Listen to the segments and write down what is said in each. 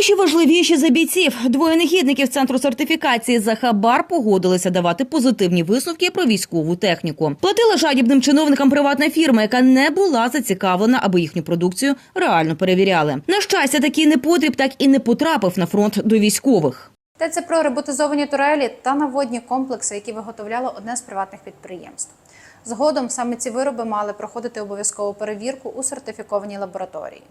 Гроші важливіші за бійців. Двоє негідників центру сертифікації за хабар погодилися давати позитивні висновки про військову техніку. Платила жадібним чиновникам приватна фірма, яка не була зацікавлена, аби їхню продукцію реально перевіряли. На щастя, такий непотріб так і не потрапив на фронт до військових. Йдеться про роботизовані турелі та наводні комплекси, які виготовляло одне з приватних підприємств. Згодом саме ці вироби мали проходити обов'язкову перевірку у сертифікованій лабораторії.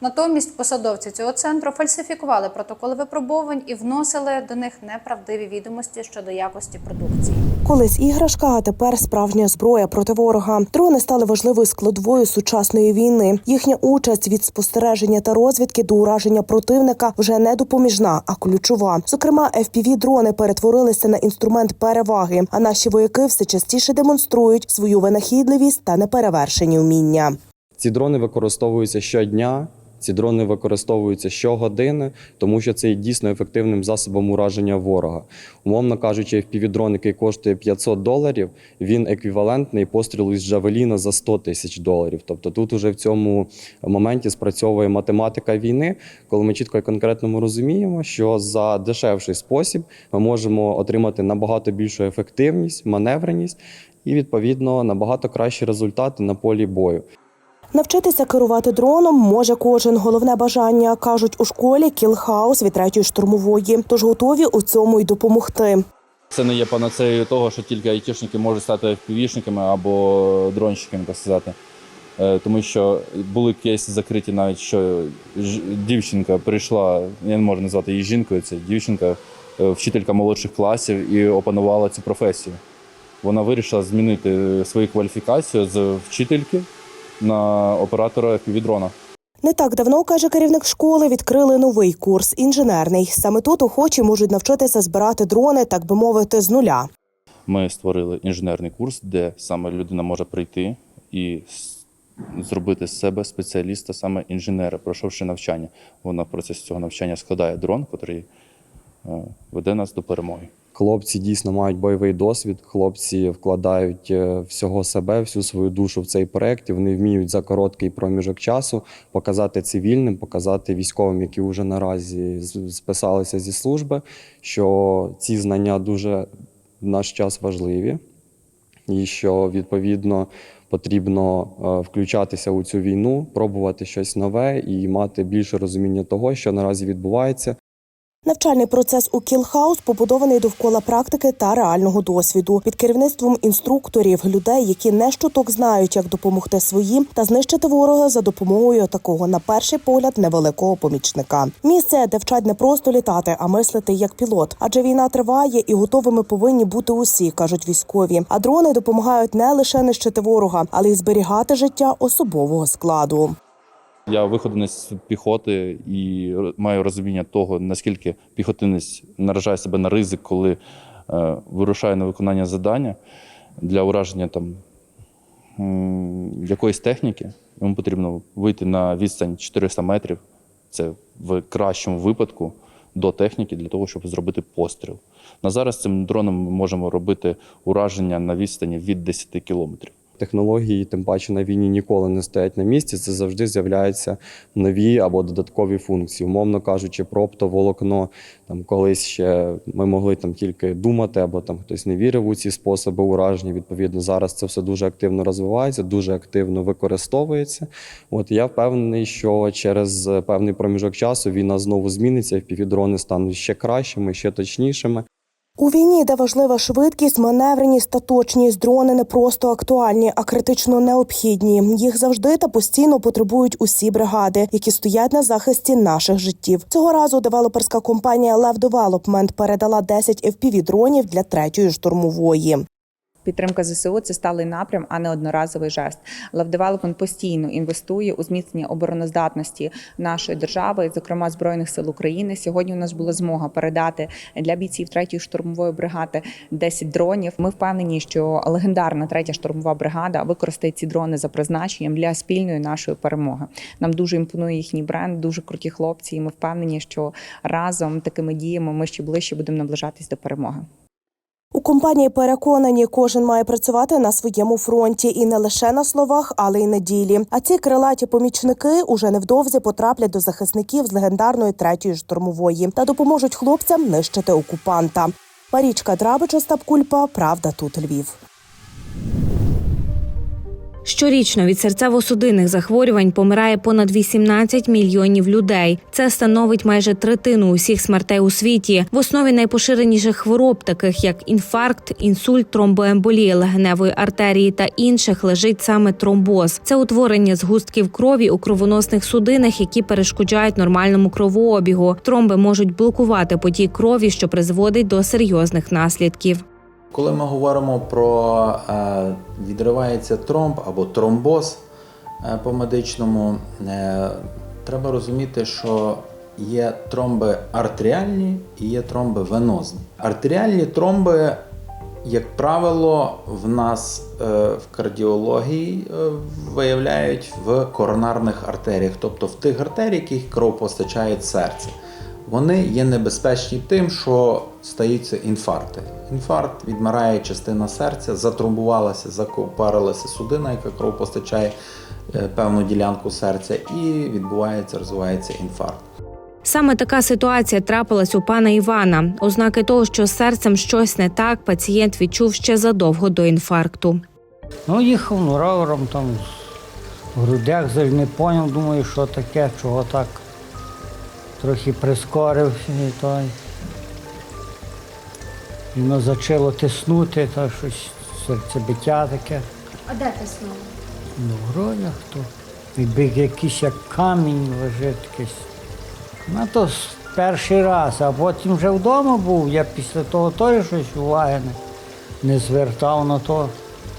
Натомість посадовці цього центру фальсифікували протоколи випробувань і вносили до них неправдиві відомості щодо якості продукції. Колись іграшка, а тепер справжня зброя проти ворога. Дрони стали важливою складовою сучасної війни. Їхня участь від спостереження та розвідки до ураження противника вже не допоміжна, а ключова. Зокрема, fpv дрони перетворилися на інструмент переваги. А наші вояки все частіше демонструють свою винахідливість та неперевершені вміння. Ці дрони використовуються щодня. Ці дрони використовуються щогодини, тому що це є дійсно ефективним засобом ураження ворога. Умовно кажучи, FPV-дрон, який коштує 500 доларів, він еквівалентний пострілу із Джавеліна за 100 тисяч доларів. Тобто тут уже в цьому моменті спрацьовує математика війни, коли ми чітко і конкретно розуміємо, що за дешевший спосіб ми можемо отримати набагато більшу ефективність, маневреність і відповідно набагато кращі результати на полі бою. Навчитися керувати дроном може кожен. Головне бажання кажуть у школі Кілхаус від третьої штурмової. Тож готові у цьому й допомогти. Це не є панацеєю того, що тільки айтішники можуть стати FPV-шниками або дронщиками, так сказати. Е, Тому що були кейси закриті навіть, що дівчинка прийшла, я не можу назвати її жінкою, це дівчинка, е, вчителька молодших класів і опанувала цю професію. Вона вирішила змінити свою кваліфікацію з вчительки на оператора FPV-дрона. Не так давно, каже керівник школи, відкрили новий курс інженерний. Саме тут охочі можуть навчитися збирати дрони, так би мовити, з нуля. Ми створили інженерний курс, де саме людина може прийти і зробити з себе спеціаліста, саме інженера, пройшовши навчання. Вона в процесі цього навчання складає дрон, який е, веде нас до перемоги. Хлопці дійсно мають бойовий досвід. Хлопці вкладають е, всього себе, всю свою душу в цей проект. І вони вміють за короткий проміжок часу показати цивільним, показати військовим, які вже наразі списалися зі служби, що ці знання дуже в наш час важливі, і що відповідно потрібно е, включатися у цю війну, пробувати щось нове і мати більше розуміння того, що наразі відбувається. Навчальний процес у Кілхаус побудований довкола практики та реального досвіду під керівництвом інструкторів, людей, які не щоток знають, як допомогти своїм та знищити ворога за допомогою такого, на перший погляд, невеликого помічника. Місце, де вчать не просто літати, а мислити як пілот. Адже війна триває і готовими повинні бути усі, кажуть військові. А дрони допомагають не лише нищити ворога, але й зберігати життя особового складу. Я виходинець піхоти і маю розуміння того, наскільки піхотинець наражає себе на ризик, коли е, вирушає на виконання завдання для ураження там, якоїсь техніки. Йому потрібно вийти на відстань 400 метрів. Це в кращому випадку до техніки для того, щоб зробити постріл. На зараз цим дроном ми можемо робити ураження на відстані від 10 кілометрів. Технології, тим паче на війні ніколи не стоять на місці. Це завжди з'являються нові або додаткові функції. Умовно кажучи, про оптоволокно там колись ще ми могли там тільки думати, або там хтось не вірив у ці способи ураження. Відповідно, зараз це все дуже активно розвивається, дуже активно використовується. От я впевнений, що через певний проміжок часу війна знову зміниться, і дрони стануть ще кращими, ще точнішими. У війні, де важлива швидкість, маневреність та точність, дрони не просто актуальні, а критично необхідні. Їх завжди та постійно потребують усі бригади, які стоять на захисті наших життів. Цього разу девелоперська компанія Lev Development передала 10 fpv дронів для третьої штурмової. Підтримка ЗСУ це сталий напрям, а не одноразовий жест. Love постійно інвестує у зміцнення обороноздатності нашої держави, зокрема збройних сил України. Сьогодні у нас була змога передати для бійців третьої штурмової бригади 10 дронів. Ми впевнені, що легендарна третя штурмова бригада використає ці дрони за призначенням для спільної нашої перемоги. Нам дуже імпонує їхній бренд, дуже круті хлопці. І ми впевнені, що разом такими діями ми ще ближче будемо наближатись до перемоги. Компанії переконані, кожен має працювати на своєму фронті і не лише на словах, але й на ділі. А ці крилаті помічники уже невдовзі потраплять до захисників з легендарної третьої штурмової та допоможуть хлопцям нищити окупанта. Марічка Драбич, Остап Кульпа, Правда тут Львів. Щорічно від серцево-судинних захворювань помирає понад 18 мільйонів людей. Це становить майже третину усіх смертей у світі. В основі найпоширеніших хвороб, таких як інфаркт, інсульт, тромбоемболія легеневої артерії та інших, лежить саме тромбоз. Це утворення згустків крові у кровоносних судинах, які перешкоджають нормальному кровообігу. Тромби можуть блокувати потік крові, що призводить до серйозних наслідків. Коли ми говоримо про е, відривається тромб або тромбоз е, по медичному, е, треба розуміти, що є тромби артеріальні і є тромби венозні. Артеріальні тромби, як правило, в нас в кардіології виявляють в коронарних артеріях, тобто в тих артеріях, яких кров постачає серце. Вони є небезпечні тим, що стаються інфаркти. Інфаркт відмирає частина серця, затромбувалася, закопарилася судина, яка кров постачає е, певну ділянку серця, і відбувається, розвивається інфаркт. Саме така ситуація трапилась у пана Івана. Ознаки того, що з серцем щось не так, пацієнт відчув ще задовго до інфаркту. Ну, їхав ну, ровером там в грудях, не поняв, думаю, що таке, чого так. Трохи прискорився і той. Воно почало тиснути, та щось серцебиття таке. А де тиснуло? Ну, в грудях то. Якби якийсь як камінь лежить якийсь. Ну то перший раз, а потім вже вдома був. Я після того теж щось уваги не, не звертав на то.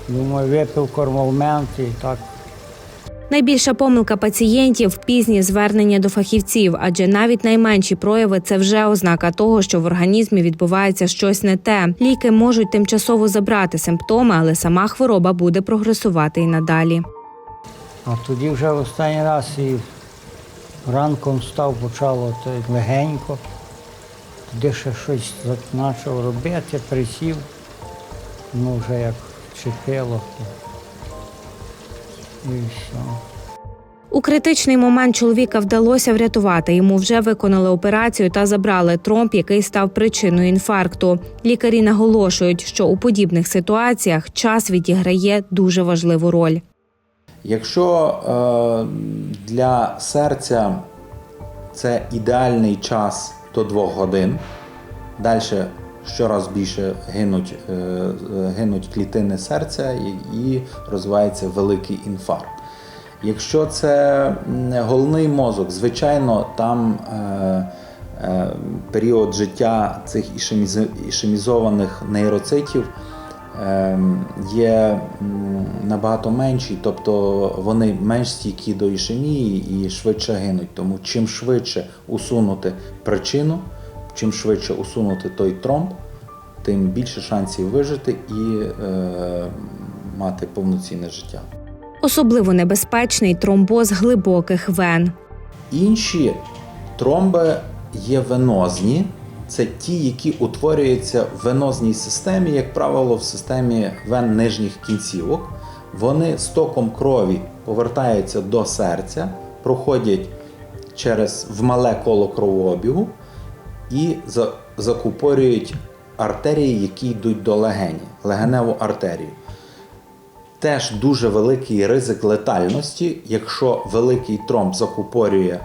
Думаю, випив кормовмент і так Найбільша помилка пацієнтів пізні звернення до фахівців, адже навіть найменші прояви це вже ознака того, що в організмі відбувається щось не те. Ліки можуть тимчасово забрати симптоми, але сама хвороба буде прогресувати і надалі. А тоді вже в останній раз і ранком став, почало легенько. Тоді ще щось почав робити, присів, ну вже як чепило. І. У критичний момент чоловіка вдалося врятувати. Йому вже виконали операцію та забрали тромб, який став причиною інфаркту. Лікарі наголошують, що у подібних ситуаціях час відіграє дуже важливу роль. Якщо е, для серця це ідеальний час до 2 годин, далі щораз більше гинуть, е, гинуть клітини серця і, розвивається великий інфаркт. Якщо це головний мозок, звичайно, там е, е, період життя цих ішемізованих нейроцитів є набагато менші, тобто вони менш стійкі до ішемії і швидше гинуть. Тому чим швидше усунути причину, чим швидше усунути той тромб, тим більше шансів вижити і е, мати повноцінне життя. Особливо небезпечний тромбоз глибоких вен. Інші тромби є венозні. Це ті, які утворюються в венозній системі, як правило, в системі вен нижніх кінцівок. Вони з током крові повертаються до серця, проходять через в мале коло кровообігу і за- закупорюють артерії, які йдуть до легені, легеневу артерію. Теж дуже великий ризик летальності, якщо великий тромб закупорює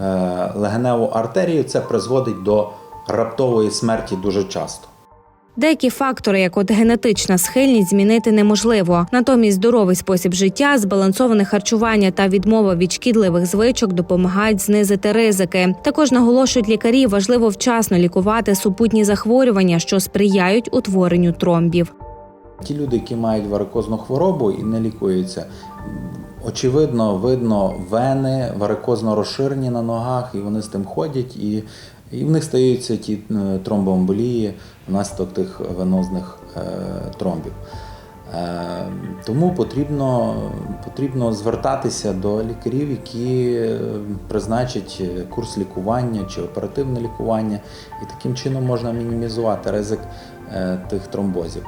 е, легеневу артерію, це призводить до раптової смерті дуже часто. Деякі фактори, як от генетична схильність, змінити неможливо. Натомість здоровий спосіб життя, збалансоване харчування та відмова від шкідливих звичок допомагають знизити ризики. Також наголошують лікарі, важливо вчасно лікувати супутні захворювання, що сприяють утворенню тромбів. Ті люди, які мають варикозну хворобу і не лікуються, очевидно, видно вени варикозно розширені на ногах, і вони з тим ходять, і, і в них стаються ті е, тромбоемболії внаслідок тих венозних е, тромбів. Е, Тому потрібно, потрібно звертатися до лікарів, які е, призначать курс лікування чи оперативне лікування, і таким чином можна мінімізувати ризик тих тромбозів.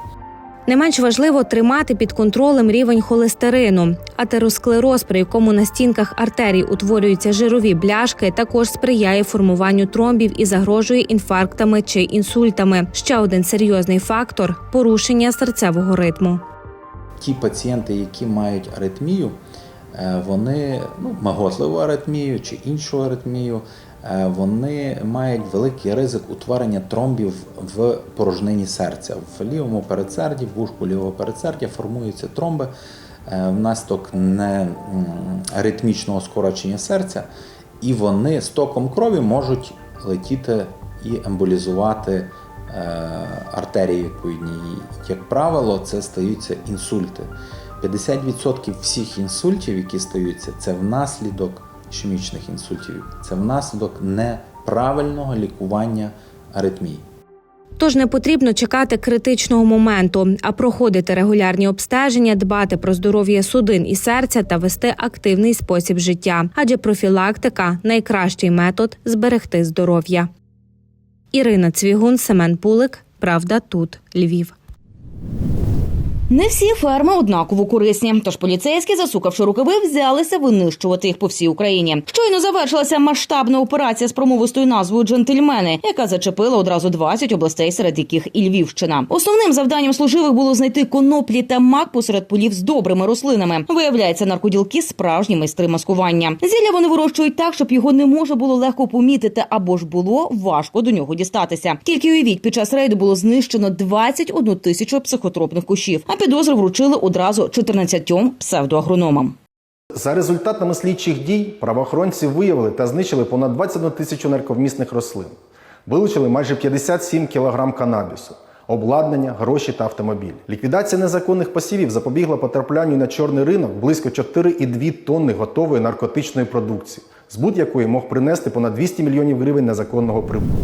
Не менш важливо тримати під контролем рівень холестерину. Атеросклероз, при якому на стінках артерій утворюються жирові бляшки, також сприяє формуванню тромбів і загрожує інфарктами чи інсультами. Ще один серйозний фактор порушення серцевого ритму. ті пацієнти, які мають аритмію, е, вони ну, маготливу аритмію чи іншу аритмію, вони мають великий ризик утворення тромбів в порожнині серця. В лівому передсерді, в вушку лівого передсердя формуються тромби е, внаслідок не скорочення серця, і вони з током крові можуть летіти і емболізувати е, артерії відповідні. Як правило, це стаються інсульти. 50% всіх інсультів, які стаються, це внаслідок ішемічних інсультів, це внаслідок неправильного лікування аритмії. Тож не потрібно чекати критичного моменту, а проходити регулярні обстеження, дбати про здоров'я судин і серця та вести активний спосіб життя. Адже профілактика найкращий метод зберегти здоров'я. Ірина Цвігун, Семен Пулик. Правда, тут Львів. Не всі ферми однаково корисні, тож поліцейські, засукавши рукави, взялися винищувати їх по всій Україні. Щойно завершилася масштабна операція з промовистою назвою Джентльмени, яка зачепила одразу 20 областей, серед яких і Львівщина. Основним завданням служивих було знайти коноплі та мак посеред полів з добрими рослинами. Виявляється, наркоділки справжні майстри маскування. Зілля вони вирощують так, щоб його не можна було легко помітити, або ж було важко до нього дістатися. Тільки уявіть, під час рейду було знищено 21 тисячу психотропних кущів, підозри вручили одразу 14 псевдоагрономам. За результатами слідчих дій правоохоронці виявили та знищили понад 21 тисячу нарковмісних рослин. Вилучили майже 57 кг канабісу, обладнання, гроші та автомобіль. Ліквідація незаконних посівів запобігла потраплянню на чорний ринок близько 4,2 тонни готової наркотичної продукції, збут якої мог принести понад 200 мільйонів гривень незаконного прибутку.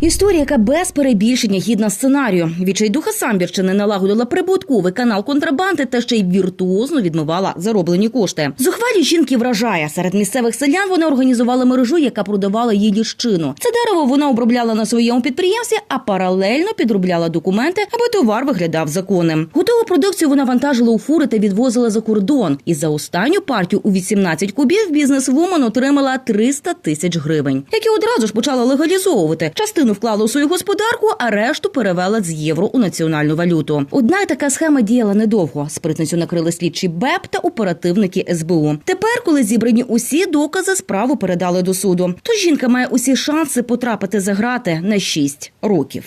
Історія, яка без перебільшення гідна сценарію. Відчайдуха Самбірщини налагодила прибутковий канал контрабанди та ще й віртуозно відмивала зароблені кошти. Зухвалі жінки вражає. Серед місцевих селян вона організувала мережу, яка продавала їй ліщину. Це дерево вона обробляла на своєму підприємстві, а паралельно підробляла документи, аби товар виглядав законним. Готову продукцію вона вантажила у фури та відвозила за кордон. І за останню партію у 18 кубів бізнес-вумен отримала 300 тисяч гривень, які одразу ж почала легалізовувати. Частину вклала у свою господарку, а решту перевела з євро у національну валюту. Однак така схема діяла недовго. Спритницю накрили слідчі БЕП та оперативники СБУ. Тепер, коли зібрані усі докази, справу передали до суду. то жінка має усі шанси потрапити за грати на 6 років.